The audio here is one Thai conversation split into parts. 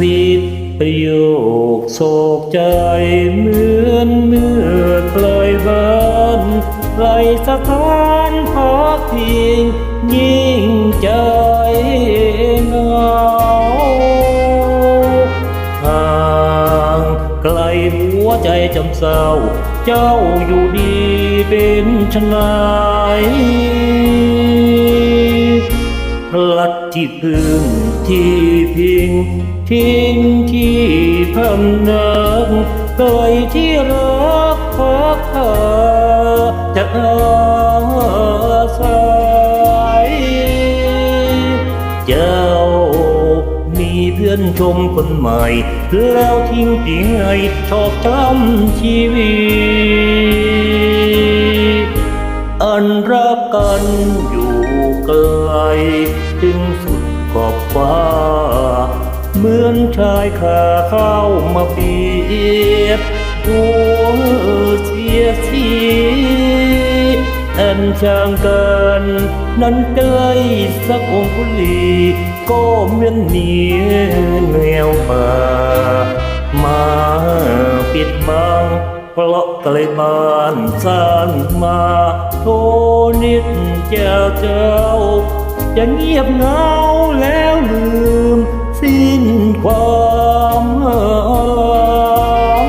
วิปโยคโศกใจเหมือนเมื่อเคยบ้านไรสถานพักพิงยิ่งใจเงาห่างไกลหัวใจจำเศร้า เจ้าอยู่ดีเป็นชนไหน พลัดที่พึ่งที่พิง ทิ้งที่พำนักไกลที่รักพักเธอจะอาศัยเจ้ามีเพื่อนชมคนใหม่ แล้วทิ้งเปียงชอบช้ำชีวิต อันรักกันอยู่ไกลถึงสุดขอบฟ้า เหมือนชายขาเข้ามาเบียดหัวเสียสีอันช่างกันนั้นใกล้สักองคุลีก็เหมือนเหนียวแนวป่ามาปิดบัง เพราะไกลบ้านสานมาโทนิดเจ้าเจ้าจะเงียบเงาแล้วลืม สิ้นความหลัง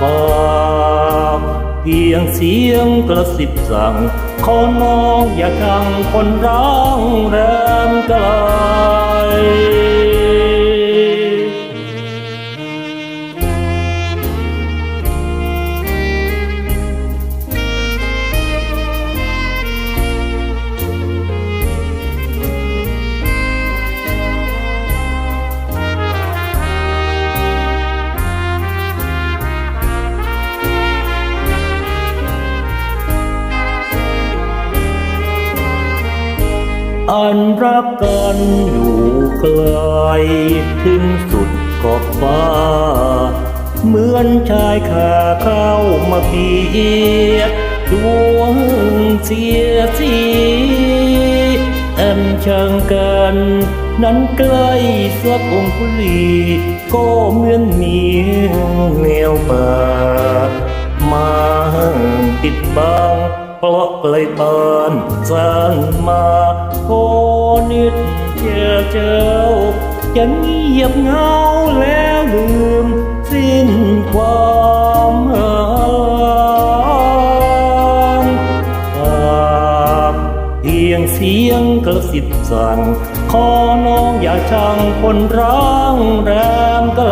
ฝากเพียงเสียงกระสิบสั่งขอน้องอย่าชังคนร้างแรม อันรักกันอยู่ไกลถึงสุดขอบฟ้า เหมือนชายขาเข้ามาเบียดดวงเสียสีอันช่างกัน นั้นใกล้สักองคุลีก็เหมือนมีแนวป่ามาปิดบังเพราะไกลบ้านสานมา โอนิดเจ้าเจ้าจะเงียบเงาแล้วลืมสิ้นความหลังฝากเพียงเสียงกระสิบสั่ง ขอน้องอย่าชังคนร้างแรมไกล